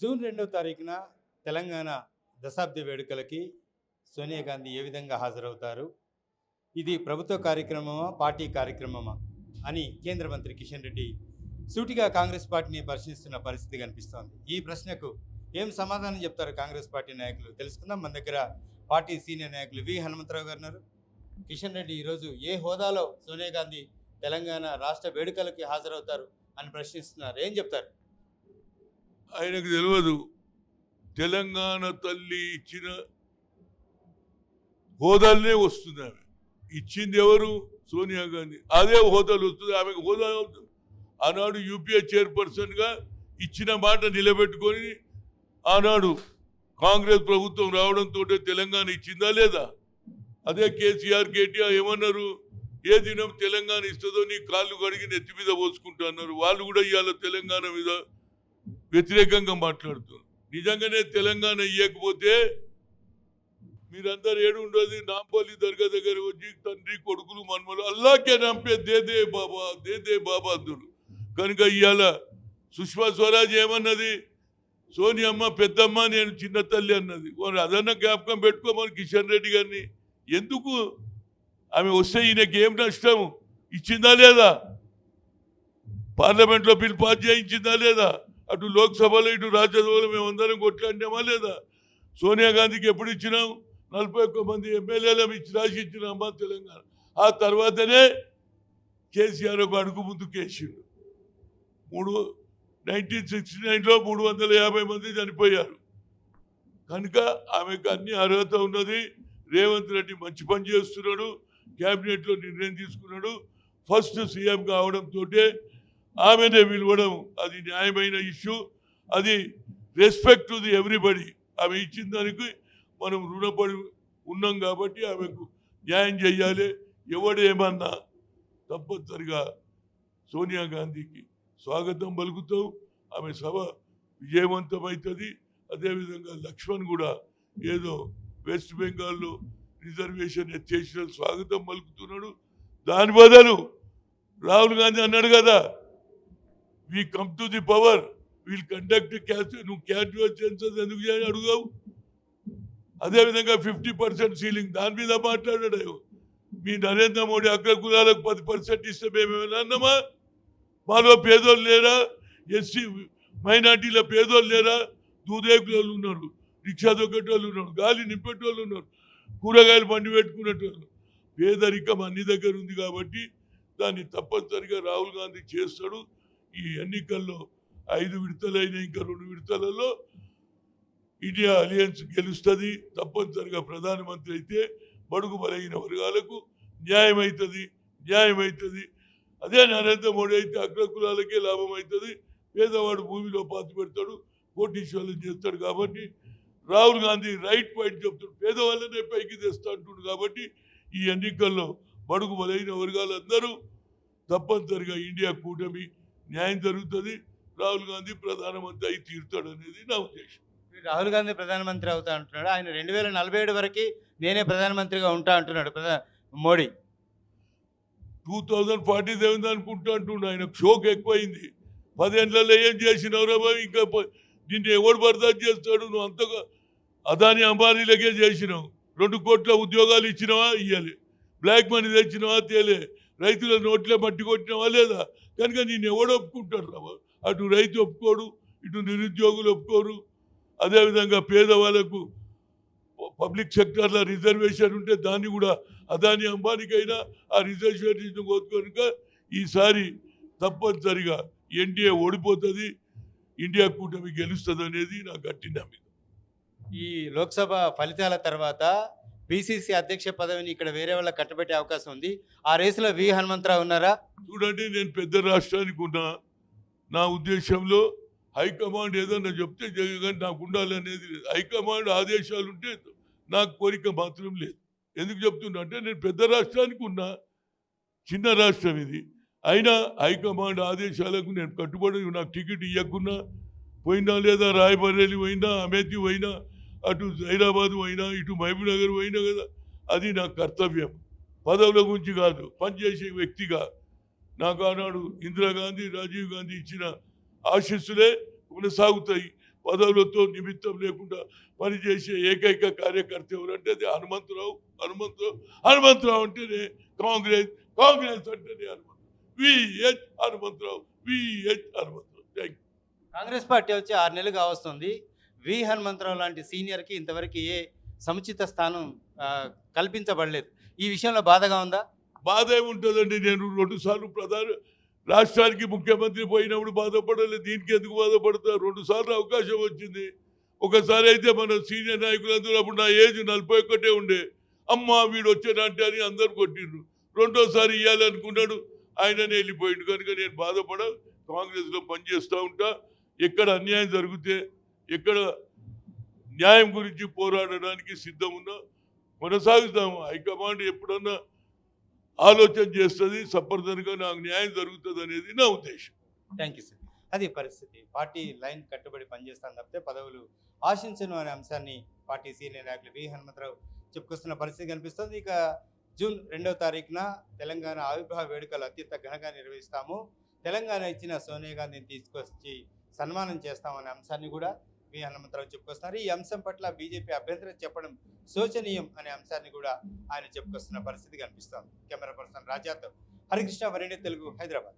June రెండవ తారీఖున తెలంగాణ దశాబ్ది వేడుకలకి సోనియా గాంధీ ఏ విధంగా హాజరవుతారు? ఇది ప్రభుత్వ కార్యక్రమమా పార్టీ కార్యక్రమమా అని కేంద్ర మంత్రి కిషన్ రెడ్డి సూటిగా కాంగ్రెస్ పార్టీని పరిశీలిస్తున్న పరిస్థితి కనిపిస్తోంది. ఈ ప్రశ్నకు ఏం సమాధానం చెప్తారు కాంగ్రెస్ పార్టీ నాయకులు? తెలుసుకుందాం. మన దగ్గర పార్టీ సీనియర్ నాయకులు వి హనుమంతరావు గారు ఉన్నారు. కిషన్ రెడ్డి ఈరోజు ఏ హోదాలో సోనియా గాంధీ తెలంగాణ రాష్ట్ర వేడుకలకి హాజరవుతారు అని ప్రశ్నిస్తున్నారు? ఏం చెప్తారు? ఆయనకు తెలియదు తెలంగాణ తల్లి ఇచ్చిన హోదాలనే వస్తుంది ఆమె. ఇచ్చింది ఎవరు? సోనియా గాంధీ. అదే హోదాలు వస్తుంది ఆమెకు హోదా అవుతుంది ఆనాడు యూపీఏ చైర్పర్సన్గా ఇచ్చిన మాట నిలబెట్టుకొని ఆనాడు కాంగ్రెస్ ప్రభుత్వం రావడంతో తెలంగాణ ఇచ్చిందా లేదా? అదే కేసీఆర్ కేటీఆర్ ఏమన్నారు? ఏ దినం తెలంగాణ ఇస్తుందో నీ కాళ్ళు కడిగి నెత్తి మీద పోసుకుంటా అన్నారు. వాళ్ళు కూడా ఇవాళ తెలంగాణ మీద వ్యతిరేకంగా మాట్లాడుతున్నారు. నిజంగానే తెలంగాణ ఇవ్వకపోతే మీరందరూ ఏడు ఉండదు నాంపల్లి దర్గా దగ్గర వచ్చి తండ్రి కొడుకులు మన్మలు అల్లాకే నంపే దేదే బాబా దేదే బాబా అందురు కనుక ఇవాళ సుష్మా స్వరాజ్ ఏమన్నది? సోనియమ్మ పెద్దమ్మ నేను చిన్న తల్లి అన్నది. అదన్నా అదన్న జ్ఞాపకం పెట్టుకోమని కిషన్ రెడ్డి గారిని. ఎందుకు? ఆమె వస్తే ఈయనకి ఏం నష్టం ఇచ్చిందా లేదా? పార్లమెంట్లో బిల్ పాస్ చేయించిందా లేదా? అటు లోక్సభలో ఇటు రాజ్యసభలో మేము అందరం కొట్లాడినామా లేదా? సోనియా గాంధీకి ఎప్పుడు ఇచ్చినాం? నలభై ఒక్క మంది ఎమ్మెల్యేలు ఇచ్చి రాసి ఇచ్చినామా తెలంగాణ? ఆ తర్వాతనే కేసీఆర్ ఒక అడుగు ముందుకు వేసిండు మూడు నైన్టీన్ సిక్స్టీ నైన్లో మూడు వందల యాభై మంది చనిపోయారు. కనుక ఆమెకు అన్ని అర్హత ఉన్నది. రేవంత్ రెడ్డి మంచి పని చేస్తున్నాడు. క్యాబినెట్లో నిర్ణయం తీసుకున్నాడు. ఫస్ట్ సీఎం కావడంతో ఆమెనే పిలవడం అది న్యాయమైన ఇష్యూ. అది రెస్పెక్ట్ టు ది ఎవ్రీబడి. ఆమె ఇచ్చిన దానికి మనం రుణపడి ఉన్నాం కాబట్టి ఆమెకు న్యాయం చేయాలి. ఎవడేమన్నా తప్పనిసరిగా సోనియా గాంధీకి స్వాగతం పలుకుతాం. ఆమె సభ విజయవంతమవుతుంది. అదేవిధంగా లక్ష్మణ్ కూడా ఏదో వెస్ట్ బెంగాల్లో రిజర్వేషన్ ఎత్తేసిన స్వాగతం పలుకుతున్నాడు. దాని బదులు రాహుల్ గాంధీ అన్నాడు కదా we come to the power we'll conduct caste నువ్వు క్యాజువల్ సెన్సస్ ఎందుకు చేయని అడుగావు అదేవిధంగా ఫిఫ్టీ పర్సెంట్ సీలింగ్ దాని మీద మాట్లాడాడు మీ నరేంద్ర మోడీ అగ్ర కులాలకు పది పర్సెంట్ ఇస్తే మేమేమైనా అన్నామా? మాలో పేదోళ్ళు లేరా? ఎస్సీ మైనార్టీల పేదోళ్ళు లేరా? దూదేకులు ఉన్నారు. రిక్షా దొక్కేటోళ్ళు ఉన్నారు. గాలి నింపేటోళ్ళు ఉన్నారు. కూరగాయలు పండి పెట్టుకునేటోళ్ళు. పేదరికం అన్ని దగ్గర ఉంది కాబట్టి దాన్ని తప్పనిసరిగా రాహుల్ గాంధీ చేస్తాడు. ఈ ఎన్నికల్లో ఐదు విడతలైన ఇంకా రెండు విడతలలో ఇండియా అలియన్స్ గెలుస్తుంది తప్పనిసరిగా ప్రధానమంత్రి అయితే బడుగు బలైన వర్గాలకు న్యాయం అవుతుంది న్యాయం అవుతుంది అదే నరేంద్ర మోడీ అయితే అగ్రకులాలకే లాభం అవుతుంది పేదవాడు భూమిలో పాతి పెడతాడు కోటీశ్వరులు చేస్తాడు కాబట్టి రాహుల్ గాంధీ రైట్ పాయింట్ చెప్తాడు పేదవాళ్ళనే పైకి తెస్తా అంటుడు కాబట్టి ఈ ఎన్నికల్లో బడుగు బలైన వర్గాలందరూ తప్పనిసరిగా ఇండియా కూటమి న్యాయం జరుగుతుంది. రాహుల్ గాంధీ ప్రధానమంత్రి అయి తీరుతాడు అనేది నా ఉద్దేశం. రాహుల్ గాంధీ ప్రధానమంత్రి అవుతా అంటున్నాడు. ఆయన రెండు వేల నలభై ఏడు వరకు నేనే ప్రధానమంత్రిగా ఉంటా అంటున్నాడు Modi. Two thousand forty seven అనుకుంటా అంటుండు ఆయన. షోక్ ఎక్కువైంది. పదేళ్ళలో ఏం చేసినవరా బాబు? ఇంకా నిన్ను ఎవడు బర్దాస్త్ చేస్తాడు? నువ్వు అంతగా అదాని అంబానీలకే చేసినావు. రెండు కోట్ల ఉద్యోగాలు ఇచ్చినావా? ఇయ్యాలి. బ్లాక్ మనీ తెచ్చినావా? తేలే. రైతుల నోట్లే మట్టి కొట్టినావా లేదా? కనుక నేను ఎవడు ఒప్పుకుంటాడు రా అటు రైతు ఒప్పుకోడు ఇటు నిరుద్యోగులు ఒప్పుకోరు. అదేవిధంగా పేదవాళ్ళకు పబ్లిక్ సెక్టర్లో రిజర్వేషన్ ఉంటే దాన్ని కూడా అదాని అంబానీకైనా ఆ రిజర్వేషన్ కోరుకోనుక ఈసారి తప్పనిసరిగా ఎన్డీఏ ఓడిపోతుంది ఇండియా కూటమి గెలుస్తుంది అనేది నా గట్టి నమ్మిక. ఈ లోక్సభ ఫలితాల తర్వాత బీసీసీ అధ్యక్ష పదవిని ఇక్కడ వేరే వాళ్ళకి కట్టబెట్టే అవకాశం ఉంది. ఆ రేసులో వి హనుమంతరావు ఉన్నారా? చూడండి నేను పెద్ద రాష్ట్రానికి ఉన్నా. నా ఉద్దేశంలో హైకమాండ్ ఏదన్నా చెప్తే జగన్ నాకు ఉండాలనేది లేదు హైకమాండ్ ఆదేశాలు ఉంటే నాకు కోరిక మాత్రం లేదు. ఎందుకు చెప్తున్నా అంటే నేను పెద్ద రాష్ట్రానికి ఉన్నా. చిన్న రాష్ట్రం ఇది. అయినా హైకమాండ్ ఆదేశాలకు నేను కట్టుబడి నాకు టికెట్ ఇవ్వకున్నా పోయినా లేదా రాయబరేలి పోయినా అమేతి పోయినా అటు హైదరాబాద్ అయినా ఇటు మహబూబ్ నగర్ కదా అది నా కర్తవ్యం. పదవుల గురించి కాదు పనిచేసే వ్యక్తిగా నాకు ఆనాడు ఇందిరాగాంధీ రాజీవ్ గాంధీ ఇచ్చిన ఆశీస్సులే కొనసాగుతాయి. పదవులతో నిమిత్తం లేకుండా పనిచేసే ఏకైక కార్యకర్త ఎవరంటే అది హనుమంతరావు. హనుమంతరావు హనుమంతరావు అంటేనే కాంగ్రెస్ కాంగ్రెస్ అంటేనే Hanumantharao. VH Hanumantharao VH Hanumantharao. Thank Congress party వచ్చి ఆరు నెలలు కావస్తుంది వి హనుమంతరావు లాంటి సీనియర్కి ఇంతవరకు ఏ సముచిత స్థానం కల్పించబడలేదు. ఈ విషయంలో బాధగా ఉందా? బాధ ఏముంటుందండి నేను రెండు సార్లు ప్రధాన రాష్ట్రానికి ముఖ్యమంత్రి పోయినప్పుడు బాధపడలేదు. దీనికి ఎందుకు బాధపడతా? రెండుసార్లు అవకాశం వచ్చింది. ఒకసారి అయితే మన సీనియర్ నాయకులందరూ అప్పుడు నా ఏజ్ నలభై ఒకటే ఉండే. అమ్మ వీడు వచ్చాడంటే అని అందరు కొట్టిండ్రు. రెండోసారి ఇవ్వాలనుకున్నాడు ఆయననే వెళ్ళిపోయిండు. కనుక నేను బాధపడ కాంగ్రెస్లో పనిచేస్తూ ఉంటా. ఎక్కడ అన్యాయం జరిగితే ఎక్కడ న్యాయం గురించి పోరాడడానికి సిద్ధం ఉన్నా కొనసాగుతాము హైకమాండ్ ఎప్పుడన్నా ఆలోచన చేస్తుంది సప్పర్దనగా నాకు న్యాయం జరుగుతుంది అనేది నా ఉద్దేశం. థ్యాంక్ యూ సార్ అది పరిస్థితి. పార్టీ లైన్ కట్టుబడి పనిచేస్తాను తప్పితే పదవులు ఆశించను అనే అంశాన్ని పార్టీ సీనియర్ నాయకులు వి. హనుమంతరావు చెప్పుకొస్తున్న పరిస్థితి కనిపిస్తుంది. ఇక జూన్ రెండవ తారీఖున తెలంగాణ ఆవిర్భావ వేడుకలు అత్యంత ఘనంగా నిర్వహిస్తాము. తెలంగాణ ఇచ్చిన సోనియా గాంధీని తీసుకొచ్చి సన్మానం చేస్తామనే అంశాన్ని కూడా వి హనుమంతరావు చెప్పుకొస్తున్నారు ఈ అంశం పట్ల బీజేపీ అభ్యంతరం చెప్పడం శోచనీయం అనే అంశాన్ని కూడా ఆయన చెప్పుకొస్తున్న పరిస్థితి కనిపిస్తోంది. కెమెరా పర్సన్ రాజాతో హరికృష్ణ వరేణి తెలుగు హైదరాబాద్.